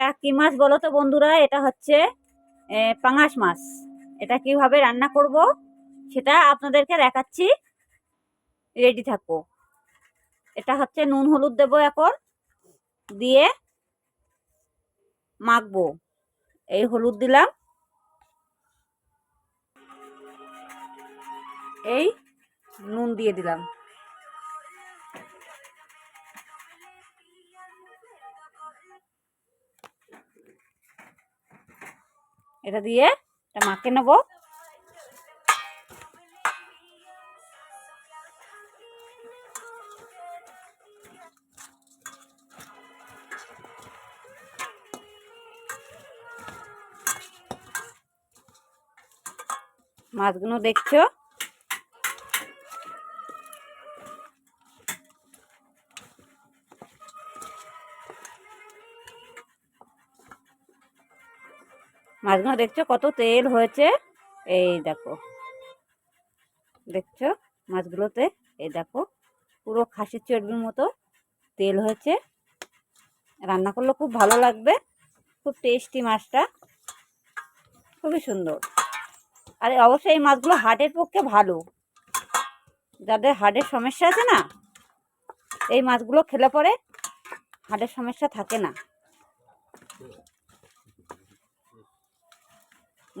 এটা কি মাছ বলো তো বন্ধুরা? এটা হচ্ছে পাঙাশ মাছ এটা কীভাবে রান্না করব? সেটা আপনাদেরকে দেখাচ্ছি। রেডি থাকো। এটা হচ্ছে নুন হলুদ দেবো এখন। দিয়ে মাখবো। এই হলুদ দিলাম। এই নুন দিয়ে দিলাম। এটা দিয়ে এটা মাকে নেব। মাছগুলো দেখছ? মাছগুলো দেখছ কত তেল হয়েছে? এই দেখো। দেখছ মাছগুলোতে? এই দেখো, পুরো খাসির চর্বির মতো তেল হয়েছে। রান্না করলে খুব ভালো লাগবে। খুব টেস্টি মাছটা। খুবই সুন্দর। আর অবশ্যই এই মাছগুলো হার্টের পক্ষে ভালো। যাদের হার্টের সমস্যা আছে না, এই মাছগুলো খেলে পরে হার্টের সমস্যা থাকে না।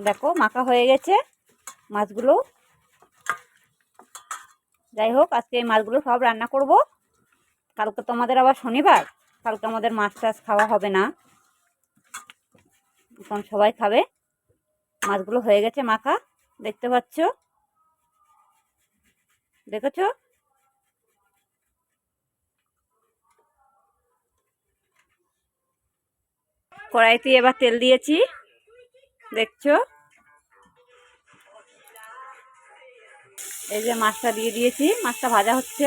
দেখো, মাখা হয়ে গেছে মাছগুলো। যাই হোক, আজকে এই মাছগুলো সব রান্না করব। কালকে তো আমাদের আবার শনিবার, কালকে আমাদের মাছ টাছ খাওয়া হবে না। এখন সবাই খাবে। মাছগুলো হয়ে গেছে মাখা, দেখতে পাচ্ছ? দেখেছ? কড়াইতে এবার তেল দিয়েছি। দেখছ? এই যে মাছটা দিয়ে দিয়েছি, মাছটা ভাজা হচ্ছে।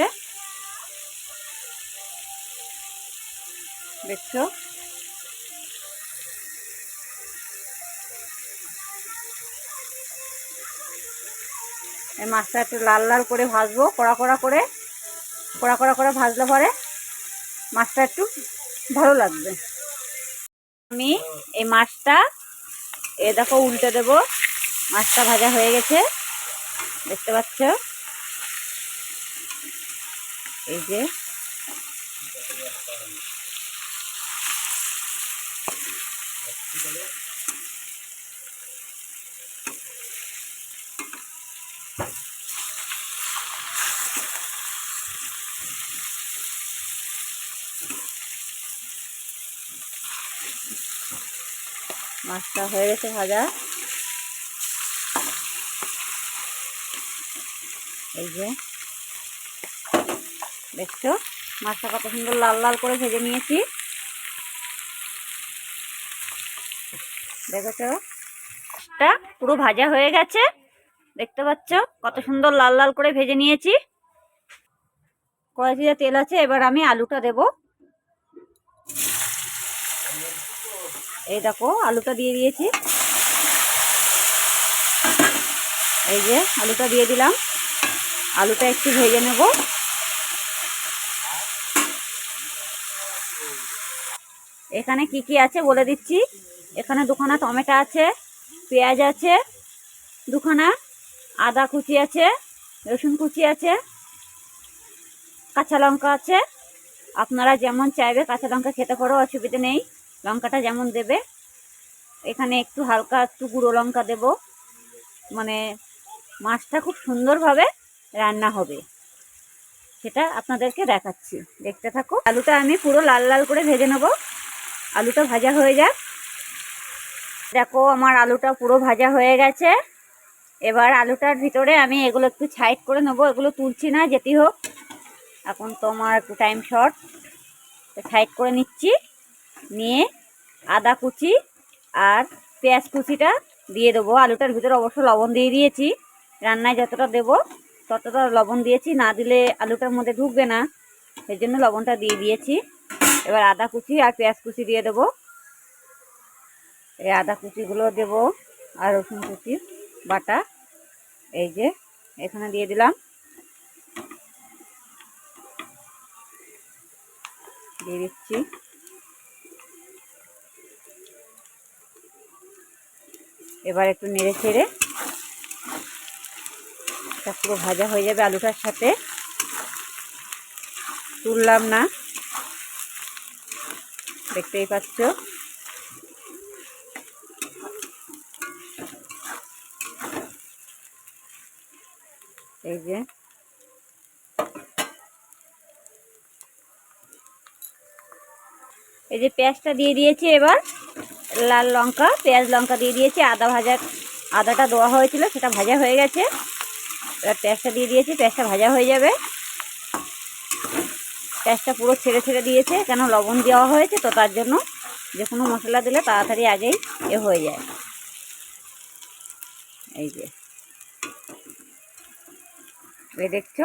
দেখছ? এই মাছটা একটু লাল লাল করে ভাজবো, কড়া কড়া করে। কড়া কড়া করে ভাজলে পরে মাছটা একটু ভালো লাগবে। আমি এই মাছটা এ দেখো উল্টে দেব। মাছটা ভাজা হয়ে গেছে। দেখতে পাচ্ছ? এই যে। মাছটা হয়ে গেছে ভাজা। এই যে, দেখছ? মাছটা কত সুন্দর লাল লাল করে ভেজে নিয়েছি। দেখেছ? মাছটা পুরো ভাজা হয়ে গেছে। দেখতে পাচ্ছ? কত সুন্দর লাল লাল করে ভেজে নিয়েছি। কড়াইতে তেল আছে, এবার আমি আলুটা দেব। এই দেখো, আলুটা দিয়ে দিয়েছি। এই যে, আলুটা দিয়ে দিলাম। আলুটা একটু ভেজে নেব। এখানে কি কি আছে বলে দিচ্ছি। এখানে দুখানা টমেটো আছে, পেঁয়াজ আছে, দুখানা আদা কুচি আছে, রসুন কুচি আছে, কাঁচা লঙ্কা আছে। আপনারা যেমন চাইবে কাঁচা লঙ্কা খেতে পারো, অসুবিধে নেই। লঙ্কাটা যেমন দেবে, এখানে একটু হালকা একটু গুঁড়ো লঙ্কা দেব। মানে মাছটা খুব সুন্দরভাবে রান্না হবে। সেটা আপনাদেরকে দেখাচ্ছি। দেখতে থাকো। আলুটা আমি পুরো লাল লাল করে ভেজে নেব। আলুটা ভাজা হয়ে যাক। দেখো, আমার আলুটা পুরো ভাজা হয়ে গেছে। এবার আলুটার ভিতরে আমি এগুলো একটু সাইড করে নেব। এগুলো তুলছি না যেতে হোক। এখন তো আমার একটু টাইম শর্ট সাইড করে নিচ্ছি। নিয়ে আদা কুচি আর পেঁয়াজ কুচিটা দিয়ে দেবো। আলুটার ভিতরে অবশ্য লবণ দিয়ে দিয়েছি। রান্নায় যতটা দেব ততটা লবণ দিয়েছি। না দিলে আলুটার মধ্যে ঢুকবে না। সেই জন্য লবণটা দিয়ে দিয়েছি। এবার আদা কুচি আর পেঁয়াজ কুচি দিয়ে দেবো। এই আদা কুচিগুলো দেব আর রসুন কুচি, বাটা, এই যে এখানে দিয়ে দিলাম। দিয়ে দিচ্ছি। এবার একটু নেড়ে ছেড়ে এটা পুরো ভাজা হয়ে যাবে আলুটার সাথে। তুললাম না। দেখতেই পাচ্ছ। এই যে। এই যে পেঁয়াজটা দিয়ে দিয়েছি এবার। লাল লঙ্কা, পেঁয়াজ লঙ্কা দিয়ে দিয়েছি, আদা ভাজা, আদাটা দেওয়া হয়েছিল, সেটা ভাজা হয়ে গেছে। এবার পেঁয়াজটা দিয়ে দিয়েছি, পেঁয়াজটা ভাজা হয়ে যাবে। পেঁয়াজটা পুরো ছেড়ে ছেড়ে দিয়েছে, কেন লবণ দেওয়া হয়েছে, তো তার জন্য যে কোনো মশলা দিলে তাড়াতাড়ি আগেই এ হয়ে যায়। এই যে। দেখছ,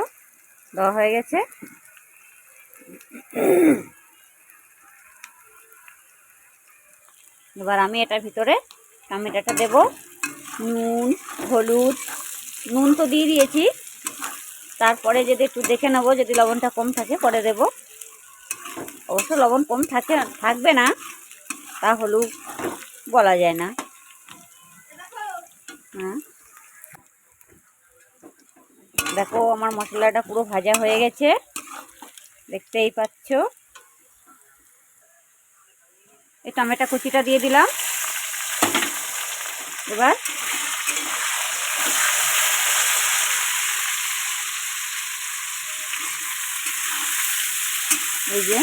দেওয়া হয়ে গেছে। এবার আমি এটার ভিতরে টমেটোটা দেব, নুন, হলুদ, নুন তো দিয়ে দিয়েছি। তারপরে যদি একটু দেখে নেব যদি লবণটা কম থাকে পরে দেব। অবশ্য লবণ কম থাকে, থাকবে না, তা হলেও বলা যায় না। হ্যাঁ। দেখো আমার মশলাটা পুরো ভাজা হয়ে গেছে, দেখতেই পাচ্ছ। টমেটো কুচিটা দিয়ে দিলাম। এবার এই যে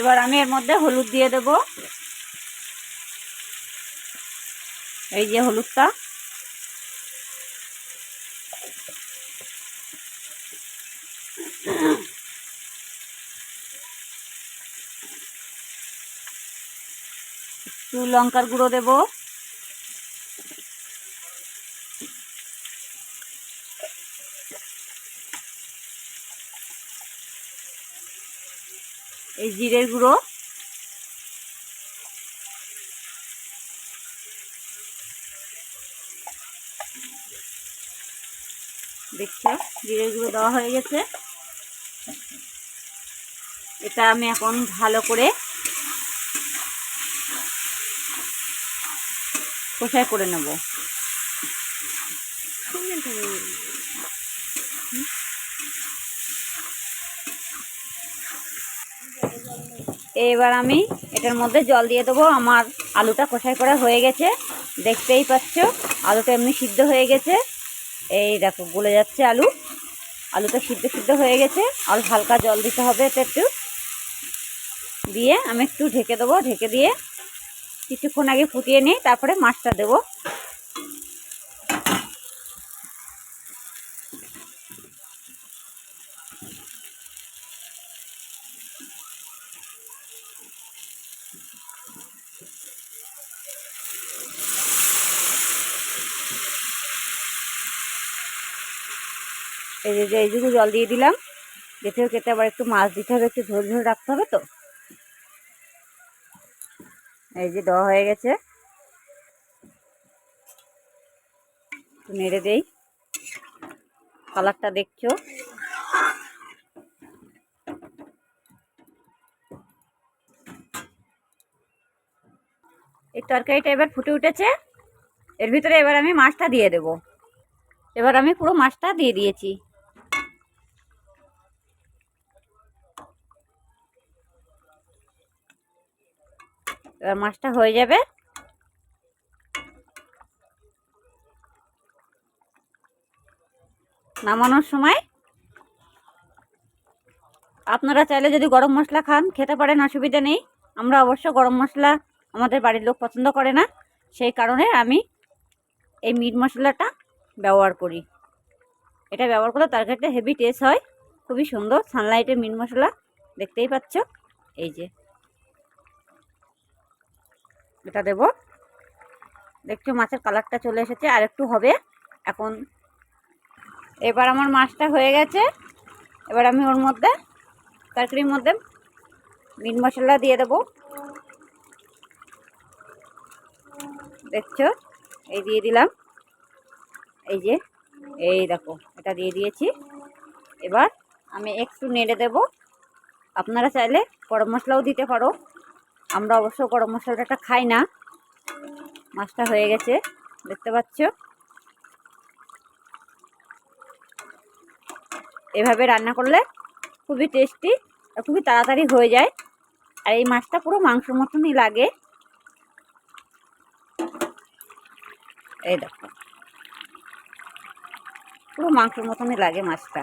এবার আমি এর মধ্যে হলুদ দিয়ে দেব। এই যে হলুদটা। একটু লঙ্কার গুঁড়ো দেব। এই জিরের গুঁড়ো। দেখছ জিরের গুঁড়ো দেওয়া হয়ে গেছে। এটা আমি এখন ভালো করে কষাই করে নেব। এবার আমি এটার মধ্যে জল দিয়ে দেবো। আমার আলুটা কষাই করা হয়ে গেছে। দেখতেই পাচ্ছ, আলুটা এমনি সিদ্ধ হয়ে গেছে। এই দেখো, গলে যাচ্ছে আলু। আলুটা সিদ্ধ সিদ্ধ হয়ে গেছে। আর হালকা জল দিতে হবে এটা একটু। দিয়ে আমি একটু ঢেকে দেবো। ঢেকে দিয়ে কিছুক্ষণ আগে ফুটিয়ে নিই তারপরে মাছটা দেবো। এই যে এইটুকু জল দিয়ে দিলাম। যেতেও খেতে আবার একটু মাছ দিতে হবে, একটু ঝোল ঝোল রাখতে হবে তো। এই যে, দেওয়া হয়ে গেছে। একটু নেড়ে দেই। কালারটা দেখছ? এই তরকারিটা এবার ফুটে উঠেছে। এর ভিতরে এবার আমি মাছটা দিয়ে দেব। এবার আমি পুরো মাছটা দিয়ে দিয়েছি। মাছটা হয়ে যাবে। নামানোর সময় আপনারা চাইলে যদি গরম মশলা খান, খেতে পারেন, অসুবিধা নেই। আমরা অবশ্য গরম মশলা আমাদের বাড়ির লোক পছন্দ করে না। সেই কারণে আমি এই মিট মশলাটা ব্যবহার করি। এটা ব্যবহার করলে তরকারিটা হেভি টেস্ট হয়। খুবই সুন্দর সানলাইটের মিট মশলা দেখতেই পাচ্ছ। এই যে। এটা দেব। দেখছ মাছের কালারটা চলে এসেছে, আর একটু হবে এখন। এবার আমার মাছটা হয়ে গেছে। এবার আমি ওর মধ্যে, তরকারির মধ্যে মিট মশলা দিয়ে দেবো। দেখছ? এই দিয়ে দিলাম। এই যে, এই দেখো, এটা দিয়ে দিয়েছি। এবার আমি একটু নেড়ে দেব। আপনারা চাইলে গরম মশলাও দিতে পারো। আমরা অবশ্য গরম মশলাটা খাই না। মাছটা হয়ে গেছে, দেখতে পাচ্ছ? এভাবে রান্না করলে খুবই টেস্টি আর খুবই তাড়াতাড়ি হয়ে যায়। আর এই মাছটা পুরো মাংসের মতনই লাগে। এই দেখো। পুরো মাংসের মতনই লাগে মাছটা।